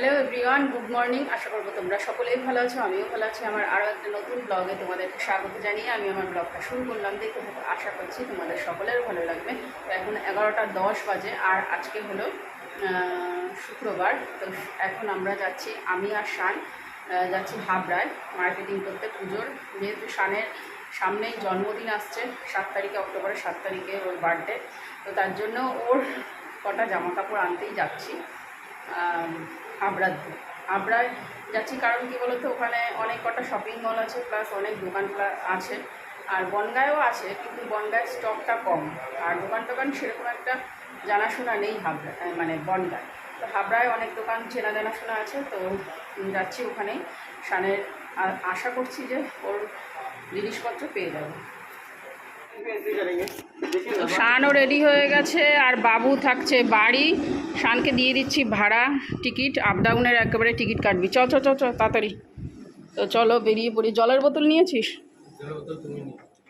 Hello everyone good morning আশা করব তোমরা সকলেই ভালো আছো, আমিও ভালো আছি। আমার আরও একটা নতুন ব্লগে তোমাদেরকে স্বাগত জানিয়ে আমি আমার ব্লগটা শুরু করলাম। দেখতে থাকো, আশা করছি তোমাদের সকলের ভালো লাগবে। তো এখন এগারোটা দশ বাজে, আর আজকে হলো শুক্রবার। তো এখন আমরা যাচ্ছি, আমি আর শান যাচ্ছি হাবড়ায় মার্কেটিং করতে পুজোর। যেহেতু শানের সামনেই জন্মদিন আসছে, সাত তারিখে, অক্টোবরের সাত তারিখে ওর বার্থডে তো তার জন্য ওর কটা জামা কাপড় আনতেই যাচ্ছি। দিকে। হাবড়ায় যাচ্ছি কারণ কি বলতো, ওখানে অনেক কটা শপিং মল আছে প্লাস অনেক দোকান আছে। আর বনগাঁয়েও আছে, কিন্তু বনগাঁয়ের স্টকটা কম। আর দোকান টোকান সেরকম একটা জানাশোনা নেই হাবড়া মানে বনগাঁয়। তো হাবড়ায় অনেক দোকান চেনা জানাশোনা আছে, তো যাচ্ছি ওখানেই। আর আশা করছি যে ওর জিনিসপত্র পেয়ে যাব। শানও রেডি হয়ে গেছে আর বাবু থাকছে বাড়ি। শানকে দিয়ে দিচ্ছি ভাড়া, টিকিট। আপ ডাউনের একেবারে টিকিট কাটবি। চ চ চ চ তাড়াতাড়ি। তো চলো বেরিয়ে পড়ি। জলের বোতল নিয়েছিস?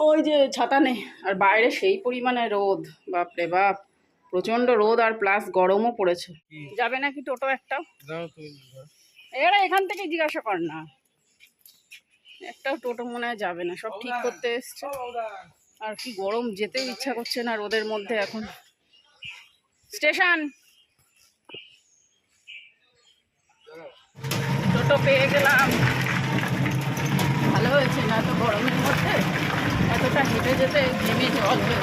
ওই যে ছাতা নেই আর বাইরে সেই পরিমাণে রোদ। বাপরে বাপ। প্রচণ্ড রোদ আর প্লাস গরমও পড়েছে। যাবে নাকি টোটো একটা এরা এখান থেকে জিজ্ঞাসা কর না। একটাও টোটো মনে হয় যাবে না। সব ঠিক করতে এসছে। আর কি গরম যেতেও ইচ্ছা করছে না রোদের মধ্যে এখন। স্টেশন! টোটো পেয়ে গেলাম। ভালো হয়েছে না তো গরমের মধ্যে? এতটা হেঁটে যেতে ঘেমে জল হয়ে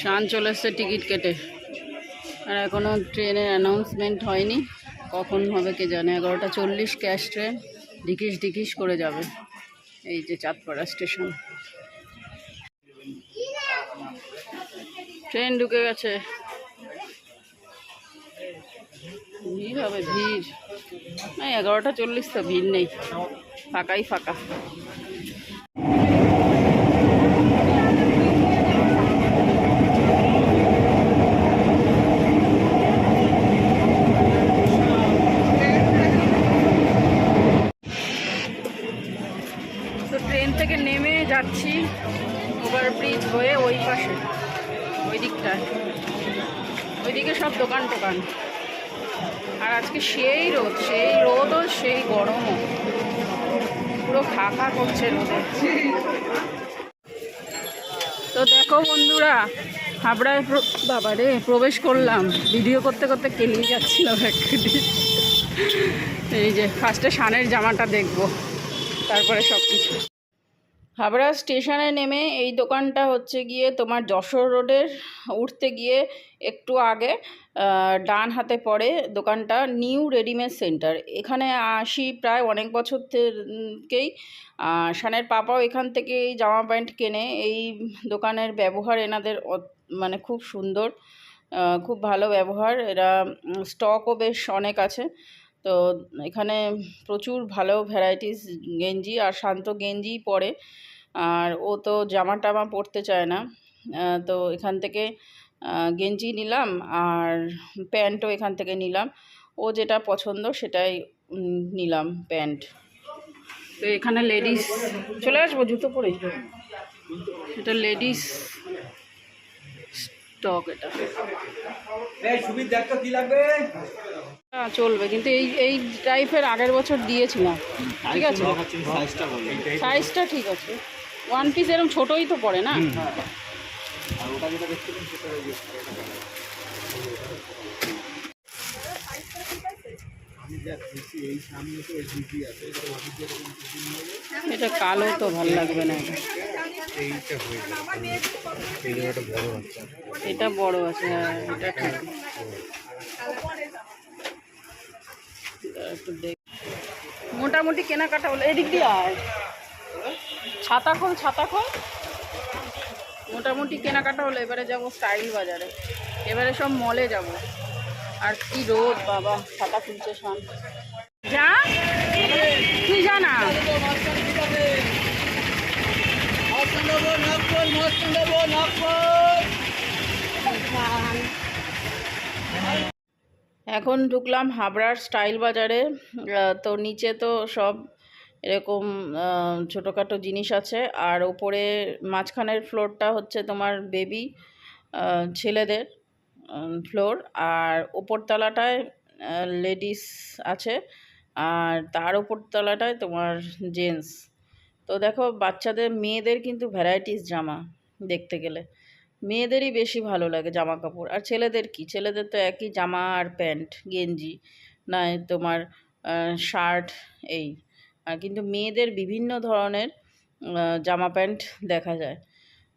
শান চলে এসছে টিকিট কেটে। আর এখনও ট্রেনের অ্যানাউন্সমেন্ট হয়নি। কখন হবে কে জানে? এগারোটা চল্লিশ ক্যাশ ট্রেন ডিকিস ডিকিস করে যাবে। এই যে চাঁদপাড়া স্টেশন। ট্রেন ঢুকে গেছে। ভিড় হবে, ভিড়। না এগারোটা চল্লিশ তো ভিড় নেই। ফাঁকাই ফাঁকা। ট্রেন থেকে নেমে যাচ্ছি ওভার ব্রিজ হয়ে ওই পাশে, ওই দিকটায়। ওইদিকে সব দোকান টোকান। আজকে সেই রোদ, সেই রোদও সেই গরমও। পুরো ফাঁকা করছে রোদে। তো দেখো বন্ধুরা, হাবড়ায় প্র- বাবা রে প্রবেশ করলাম। ভিডিও করতে করতে কেলিয়ে যাচ্ছিলাম এই যে ফার্স্টে শানের জামাটা দেখব। তারপরে সব কিছু হাবড়া স্টেশনে নেমে এই দোকানটা হচ্ছে গিয়ে তোমার যশোর রোডের উঠতে গিয়ে একটু আগে ডান হাতে পড়ে দোকানটা নিউ রেডিমেড সেন্টার। এখানে আসি প্রায় অনেক বছর থেকেই। শানের পাপাও এখান থেকে এই জামা প্যান্ট কেনে। এই দোকানের ব্যবহার এনাদের মানে খুব সুন্দর খুব ভালো ব্যবহার। এরা স্টকও বেশ অনেক আছে। তো এখানে প্রচুর ভালো ভ্যারাইটিস গেঞ্জি আর শান্ত গেঞ্জিই পরে। আর ও তো জামা টামা পরতে চায় না। তো এখান থেকে গেঞ্জি নিলাম আর প্যান্টও এখান থেকে নিলাম। ও যেটা পছন্দ সেটাই নিলাম প্যান্ট। তো এখানে লেডিস চলে আসব জুতো পরে? এটা লেডিস স্টক এটা। এই সুবিধ দেখতো কি লাগবে। হ্যাঁ, চলবে কিন্তু এই এই টাইপের আগের বছর দিয়েছিলাম। ঠিক আছে? সাইজটা সাইজটা ঠিক আছে। ওয়ান পিস এরকম ছোটোই তো পড়ে না আর ওটা যেটা দেখছিলেন সেটা ওই যে আমি যা দেখছি এই সামনে তো জিপি আছে এটা কালো তো ভালো লাগবে না। এটা। বড় আছে হ্যাঁ এটা ঠিক। মোটামুটি কেনাকাটা হলো। এদিক দিয়ে আয়। ছাতা খোল ছাতা খোল। মোটামুটি কেনাকাটা হলো এবারে যাব স্টাইল বাজারে। এবারে সব মলে যাব। আর কি রোদ, বাবা ছাতা খুলছে শান। যা, তুই যা এখন ঢুকলাম হাবড়ার স্টাইল বাজারে। তো নিচে তো সব এরকম ছোটোখাটো জিনিস আছে। আর ওপরে মাঝখানের ফ্লোরটা হচ্ছে তোমার বেবি ছেলেদের। ফ্লোর আর ওপরতলাটায় লেডিস আছে। আর তার ওপর তলাটায় তোমার জেন্টস তো দেখো, বাচ্চাদের, মেয়েদের কিন্তু ভ্যারাইটিস জামা দেখতে গেলে। মেয়েদেরই বেশি ভালো লাগে জামা কাপড় আর ছেলেদের কি? ছেলেদের তো একই জামা আর প্যান্ট, গেঞ্জি নয় তোমার শার্ট এই। আর কিন্তু মেয়েদের বিভিন্ন ধরনের জামা প্যান্ট দেখা যায়।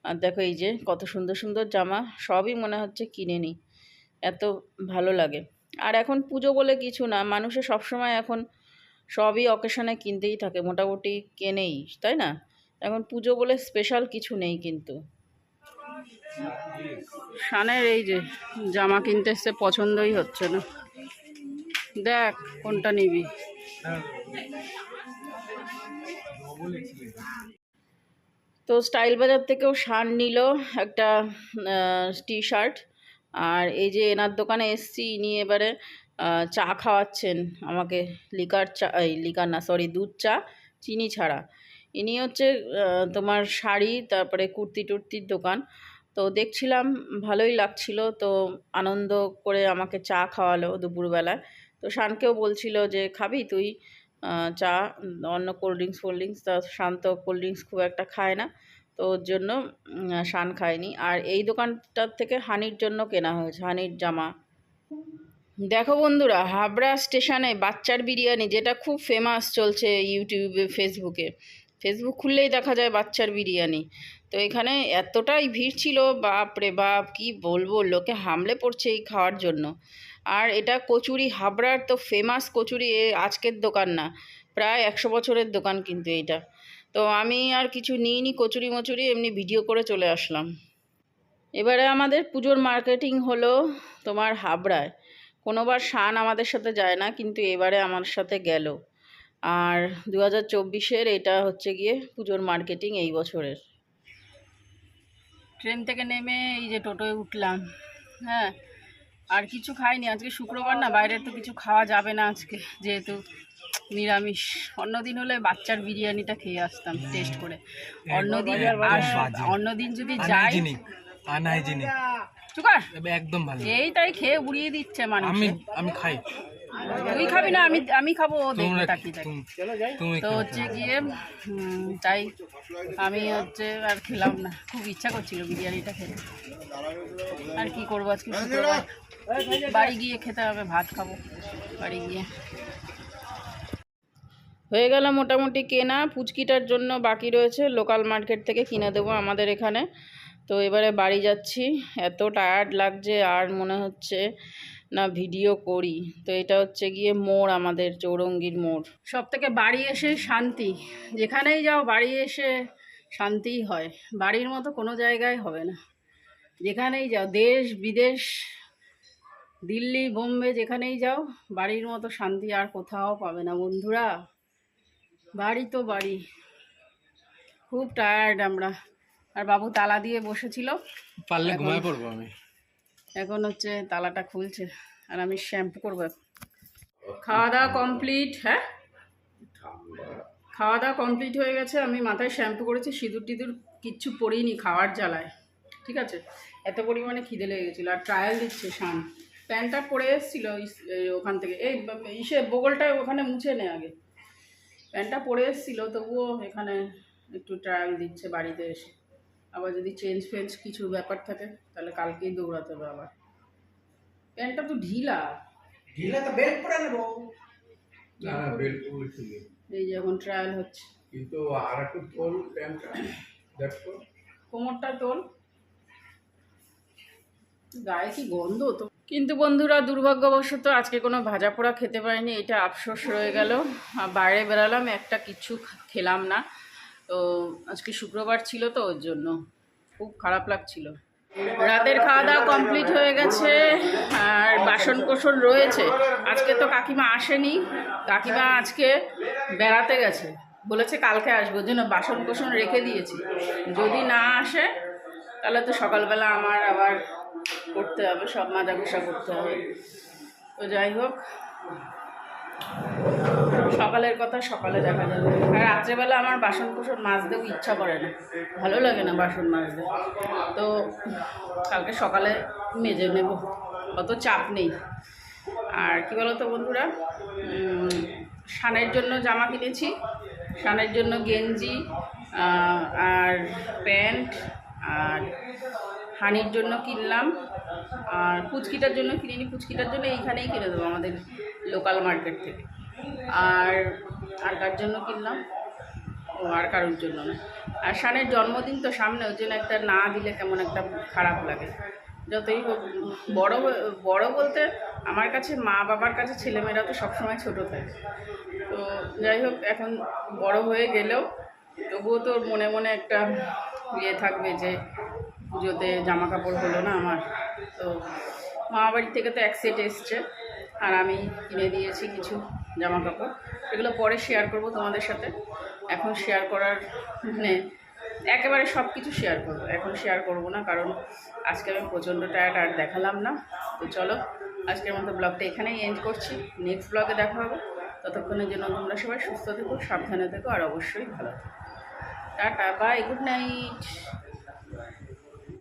আর দেখো এই যে কত সুন্দর সুন্দর জামা, সবই মনে হচ্ছে কিনে নিই এত ভালো লাগে। আর এখন পুজো বলে কিছু না মানুষে সবসময় এখন সবই অকেশনে কিনতেই থাকে, মোটামুটি কেনেই, তাই না? এখন পুজো বলে স্পেশাল কিছু নেই কিন্তু। শানের এই যে জামা কিনতে এসে পছন্দই হচ্ছে না। দেখ কোনটা নিবি। তো স্টাইল বাজার থেকেও শান নিল একটা টি শার্ট আর এই যে এনার দোকানে এসছি, ইনি এবারে চা খাওয়াচ্ছেন আমাকে, লিকার চা, এই লিকার না সরি দুধ চা, চিনি ছাড়া। ইনি হচ্ছে তোমার শাড়ি, তারপরে কুর্তি টুর্তির দোকান। তো দেখছিলাম, ভালোই লাগছিল। তো আনন্দ করে আমাকে চা খাওয়ালো দুপুরবেলায়। তো শানকেও বলছিল যে, খাবি তুই? চা, অন্য কোল্ড ড্রিঙ্কস ফোল্ড ড্রিঙ্কস তা শান্ত কোল্ড ড্রিঙ্কস খুব একটা খায় না। তো ওর জন্য শান খায়নি। আর এই দোকানটার থেকে হানির জন্য কেনা হয়েছে, হানির জামা। দেখো বন্ধুরা, হাবড়া স্টেশনে বাচ্চার বিরিয়ানি, যেটা খুব ফেমাস চলছে ইউটিউবে ফেসবুকে ফেসবুক খুললেই দেখা যায় বাচ্চার বিরিয়ানি। তো এখানে এতটাই ভিড় ছিল বাপ রে বাপ, কি বলব, লোকে হামলে পড়ছে এই খাওয়ার জন্য। আর এটা কচুরি হাবড়ার তো ফেমাস কচুরি আজকের দোকান না। প্রায় একশো বছরের দোকান কিন্তু এইটা। তো আমি আর কিছু নিইনি কচুরি মচুরি, এমনি ভিডিও করে চলে আসলাম। এবারে আমাদের পুজোর মার্কেটিং হলো তোমার হাবড়ায়। কোনোবার শান আমাদের সাথে যায় না, কিন্তু এবারে আমার সাথে গেল। আর দু হাজার চব্বিশের এটা হচ্ছে গিয়ে পুজোর মার্কেটিং এই বছরের। ট্রেন থেকে নেমে এই যে টোটোয় উঠলাম হ্যাঁ? আর কিছু খাইনি। আজকে শুক্রবার না বাইরের তো কিছু খাওয়া যাবে না আজকে যেহেতু নিরামিষ। অন্যদিন হলে বাচ্চার বিরিয়ানিটা খেয়ে আসতাম টেস্ট করে। অন্যদিন আর অন্যদিন যদি যাই আনহাইজিনিক চুকার! একদম ভালো। এই তাই খেয়ে উড়িয়ে দিচ্ছে মানুষ। আমি আমি খাই। তুই খাবি না আমি আমি খাব ও তুমি- তুমি তো হচ্ছে গিয়ে তাই আমি হচ্ছে আর খেলাম না। খুব ইচ্ছা করছিল বিরিয়ানিটা খেতে। আর কি করব আজকে শুক্রবার? বাড়ি গিয়ে খেতে হবে, ভাত খাব। বাড়ি গিয়ে। হয়ে গেল মোটামুটি কেনা, পুচকিটার জন্য বাকি রয়েছে। লোকাল মার্কেট থেকে কিনে দেবো আমাদের এখানে। তো এবারে বাড়ি যাচ্ছি। এত টায়ার্ড লাগছে, আর মনে হচ্ছে না ভিডিও করি। তো এটা হচ্ছে গিয়ে মোড়, আমাদের চৌরঙ্গির মোড়। সব থেকে বাড়ি এসে শান্তি। যেখানেই যাও, বাড়ি এসে শান্তিই হয়। বাড়ির মতো কোনো জায়গায় হবে না। যেখানেই যাও দেশ বিদেশ দিল্লি বোম্বে যেখানেই যাও বাড়ির মতো শান্তি আর কোথাও পাবে না বন্ধুরা। বাড়ি তো বাড়ি। খুব টায়ার্ড আমরা। আর বাবু তালা দিয়ে বসেছিল। পারলে ঘুমায় পড়ব আমি। এখন হচ্ছে তালাটা খুলছে। আর আমি শ্যাম্পু করব। খাওয়া দাওয়া কমপ্লিট হ্যাঁ? খাওয়া দাওয়া কমপ্লিট হয়ে গেছে। আমি মাথায় শ্যাম্পু করেছি। সিঁদুর টিঁদুর কিচ্ছু পরিনি খাওয়ার জ্বালায়। ঠিক আছে? এত পরিমাণে খিদে লেগে গেছিল। আর ট্রায়াল দিচ্ছে শান। প্যান্টটা পরে এসেছিল ওখান থেকে। এই ইসে বগলটা ওখানে মুছে নে আগে। প্যান্টটা পরে এসেছিল তবুও এখানে একটু ট্রায়াল দিচ্ছে বাড়িতে এসে। আবার যদি চেঞ্জ ফেঞ্জ কিছু ব্যাপার থাকে তাহলে কালকেই দৌড়াতে হবে আবার। প্যান্টটা তো ঢিলা। ঢিলা তো বেল্ট পরে নেব। না না বেল্ট পরেছি এই যে এখন ট্রায়াল হচ্ছে। কিন্তু আর একটু তোল প্যান্টটা। দেখো কোমরটা তোল। গায়ে কি গন্ধ? তো কিন্তু বন্ধুরা, দুর্ভাগ্যবশত আজকে কোনো ভাজা পোড়া খেতে পারিনি, এটা আফসোস রয়ে গেল। বাইরে বেরালাম, একটা কিচ্ছু খা- খেলাম না। তো আজকে শুক্রবার ছিল তো, ওর জন্য খুব খারাপ লাগছিল। রাতের খাওয়া দাওয়া কমপ্লিট হয়ে গেছে, আর বাসন কোসন রয়েছে। আজকে তো কাকিমা আসেনি, কাকিমা আজকে বেড়াতে গেছে। বলেছে কালকে আসব জন্য বাসন কোসন রেখে দিয়েছি। যদি না আসে, তাহলে তো সকালবেলা আমার আবার করতে হবে, সব মাজা ঘষা করতে হবে। তো যাই হোক, সকালের কথা সকালে দেখা যাবে। আর রাত্রেবেলা আমার বাসন কুসন মাজতেও ইচ্ছা করে না। ভালো লাগে না বাসন মাজতে। তো কালকে সকালে মেজে নেব, অত চাপ নেই। আর কি বলো তো বন্ধুরা শানের জন্য জামা কিনেছি, শানের জন্য গেঞ্জি আর প্যান্ট, আর হানির জন্য কিনলাম, আর পুচকিটার জন্য কিনিনি, পুচকিটার জন্য এইখানেই কিনে দেবো আমাদের লোকাল মার্কেট থেকে। আর আর কার জন্য কিনলাম, ও আর কারোর জন্য না। আর শানের জন্মদিন তো সামনে, ওই জন্য একটা না দিলে কেমন একটা খারাপ লাগে। যতই হোক, বড়ো বড় বলতে আমার কাছে মা বাবার কাছে ছেলেমেয়েরা তো সবসময় ছোট থাকে। তো যাই হোক, এখন বড় হয়ে গেলেও তবুও তো মনে মনে একটা ইয়ে থাকবে যে পুজোতে জামা কাপড় হলো না আমার। তো মা বাড়ি থেকে তো এক সেট এসছে, আর আমি কিনে দিয়েছি কিছু জামা কাপড় এগুলো পরে শেয়ার করব তোমাদের সাথে। এখন শেয়ার করার মানে একেবারে সব কিছু শেয়ার করব। এখন শেয়ার করব না, কারণ আজকে আমি প্রচণ্ড টায়ার্ড আর দেখালাম না। তো চলো, আজকের মতো ব্লগটা এখানেই এন্ড করছি। নেক্সট ব্লগে দেখা হবে। ততক্ষণের জন্য তোমরা সবাই সুস্থ থেকো, সাবধানে থেকো, আর অবশ্যই ভালো থেকো। Tata bye good night